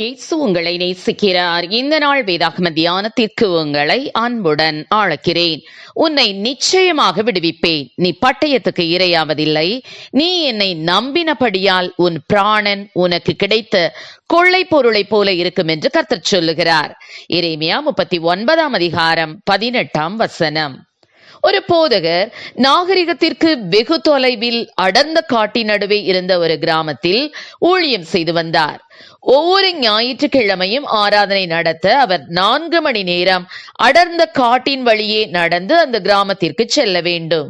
இயேசு உங்களை நேசிக்கிறார். இந்த நாள் வேதாகம தியானத்திற்கு உங்களை அன்புடன் அழைக்கிறேன் உன்னை நிச்சயமாக விடுவிப்பேன். நீ பட்டயத்துக்கு இரையாவதில்லை. நீ என்னை நம்பினபடியால் உன் பிராணன் உனக்கு கிடைத்த கொள்ளை பொருளை போல இருக்கும் என்று கர்த்தர் சொல்லுகிறார். இறைமையா முப்பத்தி ஒன்பதாம் அதிகாரம் பதினெட்டாம் வசனம். ஒரு போதகர் நாகரிகத்திற்கு வெகு தொலைவில் அடர்ந்த காட்டின் நடுவே இருந்த ஒரு கிராமத்தில் ஊழியம் செய்து வந்தார். ஒவ்வொரு ஞாயிற்றுக்கிழமையும் ஆராதனை நடத்த அவர் நான்கு மணி நேரம் அடர்ந்த காட்டின் வழியே நடந்து அந்த கிராமத்திற்கு செல்ல வேண்டும்.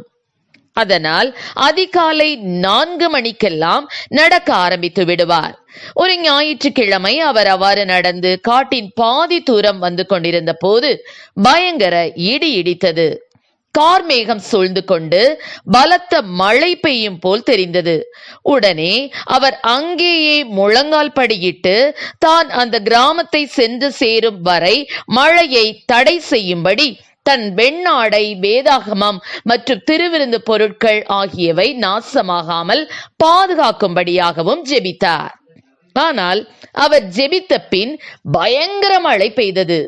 அதனால் அதிகாலை நான்கு மணிக்கெல்லாம் நடக்க ஆரம்பித்து விடுவார். ஒரு ஞாயிற்றுக்கிழமை அவர் அவ்வாறு நடந்து காட்டின் பாதி தூரம் வந்து கொண்டிருந்த போது பயங்கர இடி இடித்தது. கார்மேகம் சூழ்ந்து கொண்டு பலத்த மழை பெய்யும் போல் தெரிந்தது. உடனே அவர் அங்கேயே முழங்கால் படியிட்டு தான் அந்த கிராமத்தை சென்று சேரும் வரை மழையை தடை செய்யும்படி தன் வெண்ணாடை வேதாகமம் மற்றும் திருவிருந்து பொருட்கள் ஆகியவை நாசமாகாமல் பாதுகாக்கும்படியாகவும் ஜெபித்தார். ஆனால் அவர் ஜெபித்த பின் பயங்கர மழை பெய்தது.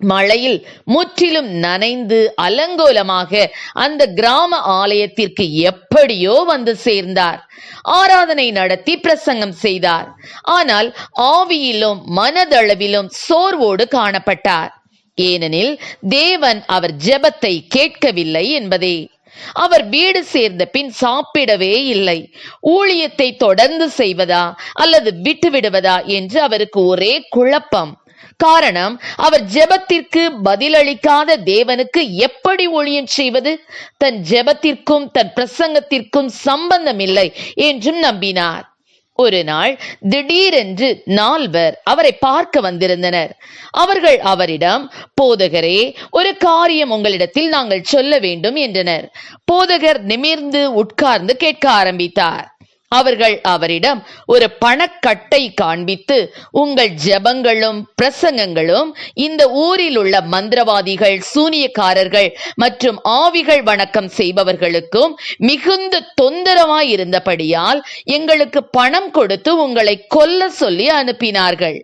மழையில் முற்றிலும் நனைந்து அலங்கோலமாக அந்த கிராம ஆலயத்திற்கு எப்படியோ வந்து சேர்ந்தார். ஆராதனை நடத்தி பிரசங்கம் செய்தார். ஆனால் ஆவியிலும் மனதளவிலும் சோர்வோடு காணப்பட்டார். ஏனெனில் தேவன் அவர் ஜெபத்தை கேட்கவில்லை என்பதே. அவர் வீடு சேர்ந்த பின் சாப்பிடவே இல்லை. ஊழியத்தை தொடர்ந்து செய்வதா அல்லது விட்டு விடுவதா என்று அவருக்கு ஒரே குழப்பம். காரணம் அவர் ஜெபத்திற்கு பதிலளிக்காத தேவனுக்கு எப்படி ஒளியம் செய்வது? தன் ஜெபத்திற்கும் தன் பிரசங்கத்திற்கும் சம்பந்தம் இல்லை என்றும் நம்பினார். ஒரு நாள் திடீரென்று நால்வர் அவரை பார்க்க வந்திருந்தனர். அவர்கள் அவரிடம் போதகரே ஒரு காரியம் உங்களிடத்தில் நாங்கள் சொல்ல வேண்டும் என்றனர். போதகர் நிமிர்ந்து உட்கார்ந்து கேட்க ஆரம்பித்தார். அவர்கள் அவரிடம் ஒரு பணக்கட்டை காண்பித்து உங்கள் ஜெபங்களும் பிரசங்கங்களும் இந்த ஊரில் உள்ள மந்திரவாதிகள் சூனியக்காரர்கள் மற்றும் ஆவிகள் வணக்கம் செய்பவர்களுக்கும் மிகுந்த தொந்தரவாய் இருந்தபடியால் எங்களுக்கு பணம் கொடுத்து உங்களை கொல்ல சொல்லி அனுப்பினார்கள்.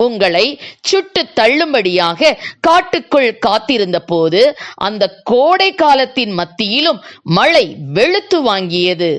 உங்களை சுட்டு தள்ளும்படியாக காட்டுக்குள் காத்திருந்த போது அந்த கோடை காலத்தின் மத்தியிலும் மழை வெளுத்து வாங்கியது.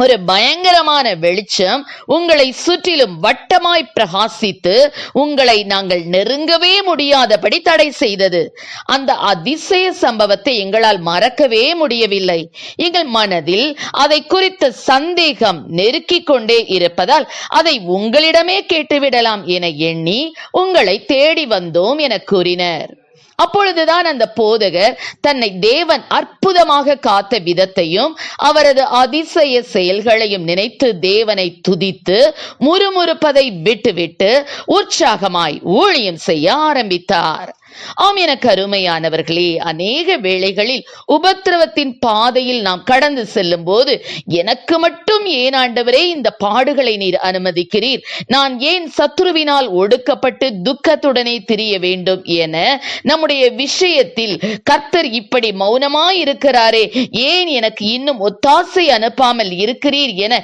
ஒரு பயங்கரமான வெளிச்சம் உங்களை சுற்றிலும் வட்டமாய் பிரகாசித்து உங்களை நாங்கள் நெருங்கவே முடியாதபடி தடை செய்தது. அந்த அதிசய சம்பவத்தை எங்களால் மறக்கவே முடியவில்லை. எங்கள் மனதில் அதை குறித்த சந்தேகம் நெருக்கிக் கொண்டே இருப்பதால் அதை உங்களிடமே கேட்டுவிடலாம் என எண்ணி உங்களை தேடி வந்தோம் என கூறினர். அப்பொழுதுதான் அந்த போதகர் தன்னை தேவன் அற்புதமாக காத்த விதத்தையும் அவரது அதிசய செயல்களையும் நினைத்து தேவனை துதித்து முறுமுறுப்பதை விட்டுவிட்டு உற்சாகமாய் ஊழியம் செய்ய ஆரம்பித்தார். ஆம் எனக்கு அருமையானவர்களே அநேக வேளைகளில் உபத்திரவத்தின் பாதையில் நாம் கடந்து செல்லும் போது எனக்கு மட்டும் ஏன் ஆண்டவரே இந்த பாடுகளை நீர் அனுமதிக்கிறீர்? நான் ஏன் சத்துருவினால் ஒடுக்கப்பட்டு துக்கத்துடனே திரிய வேண்டும் என நம்முடைய விஷயத்தில் கர்த்தர் இப்படி மௌனமாய் இருக்கிறாரே ஏன் எனக்கு இன்னும் ஒத்தாசை அனுப்பாமல் இருக்கிறீர் என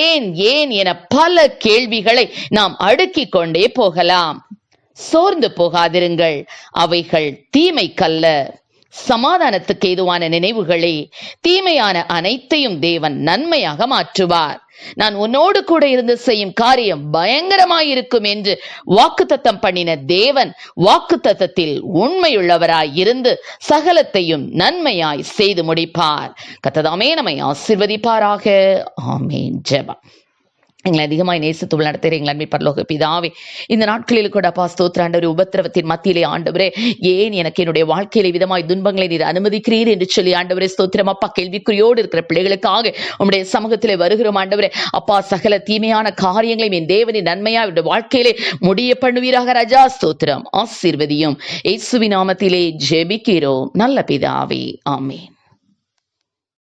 ஏன் ஏன் என பல கேள்விகளை நாம் அடுக்கிக் கொண்டே போகலாம். சோர்ந்து போகாதிருங்கள். அவைகள் தீமைக்கல்ல. சமாதானத்துக்கு ஏதுவான நினைவுகளே தீமையான அனைத்தையும் தேவன் நன்மையாக மாற்றுவார். நான் உன்னோடு கூட இருந்து செய்யும் காரியம் பயங்கரமாயிருக்கும் என்று வாக்குத்தத்தம் பண்ணின தேவன் வாக்குத்தத்தத்தில் உண்மையுள்ளவராய் இருந்து சகலத்தையும் நன்மையாய் செய்து முடிப்பார். கத்ததாமே நம்மை ஆசிர்வதிப்பாராக. ஆமேன். ஜெபம். எங்களை அதிகமாய் நேசித்துள்ள நடத்துகிற எங்கள் அன்பை பரலோக பிதாவே இந்த நாட்களில் கூட அப்பா ஸ்தோத்திராண்டவர் உபத்திரவத்தின் மத்தியிலே ஆண்டவரே ஏன் எனக்கு என்னுடைய வாழ்க்கையில விதமாய் துன்பங்களை நீர் அனுமதிக்கிறீர் என்று சொல்லி ஆண்டவரே ஸ்தோத்திரம் அப்பா கேள்விக்குறியோடு இருக்கிற பிள்ளைகளுக்காக உங்களுடைய சமூகத்திலே வருகிறோம் ஆண்டவரே. அப்பா சகல தீமையான காரியங்களையும் என் தேவனின் நன்மையா என்னுடைய வாழ்க்கையிலே முடிய பண்ணுவீராக ராஜா. ஸ்தோத்திரம் ஆசீர்வதியும். இயேசுவின் நாமத்திலே ஜெபிக்கிறோம். நல்ல பிதாவே. ஆமேன்.